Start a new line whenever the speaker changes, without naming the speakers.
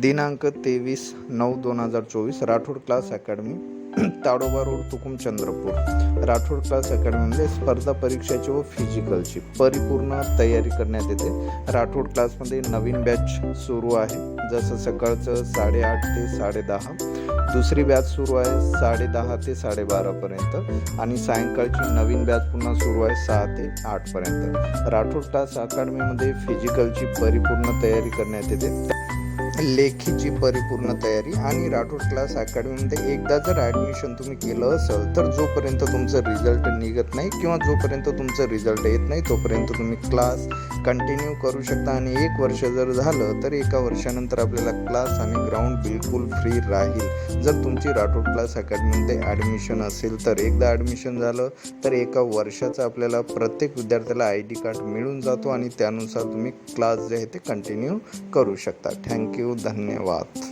दिनांक तेवीस नऊ दोन हजार चोवीस Rathod class academy Tadoba road Tukum Chandrapur. Rathod class अकॅडमीमध्ये म्हणजे स्पर्धा परीक्षेची व फिजिकलची परिपूर्ण तयारी करण्यात येते. राठोड क्लासमध्ये नवीन बॅच सुरू आहे. जसं सकाळचं साडेआठ ते साडेदहा दुसरी बॅच सुरू आहे साडेदहा ते साडेबारापर्यंत आणि सायंकाळची नवीन बॅच पुन्हा सुरू आहे सहा ते आठपर्यंत राठोड क्लास अकॅडमीमध्ये फिजिकलची परिपूर्ण तयारी करण्यात येते. लेखीची परिपूर्ण तयारी आणि राठोड क्लास अकॅडमीमध्ये एकदा जर ॲडमिशन तुम्ही केलं असेल तर जोपर्यंत तुमचं रिझल्ट निघत नाही किंवा जोपर्यंत तुमचं रिझल्ट येत नाही तोपर्यंत तुम्ही क्लास कंटिन्यू करू शकता. आणि एक वर्ष जर झालं तर एका वर्षानंतर आपल्याला क्लास आणि ग्राउंड बिलकुल फ्री राहील. जर तुमची राठोड क्लास अकॅडमीमध्ये ॲडमिशन असेल तर एकदा ॲडमिशन झालं तर एका वर्षाचं आपल्याला प्रत्येक विद्यार्थ्याला आय डी कार्ड मिळून जातो आणि त्यानुसार तुम्ही क्लास जे आहे ते कंटिन्यू करू शकता. थँक्यू धन्यवाद.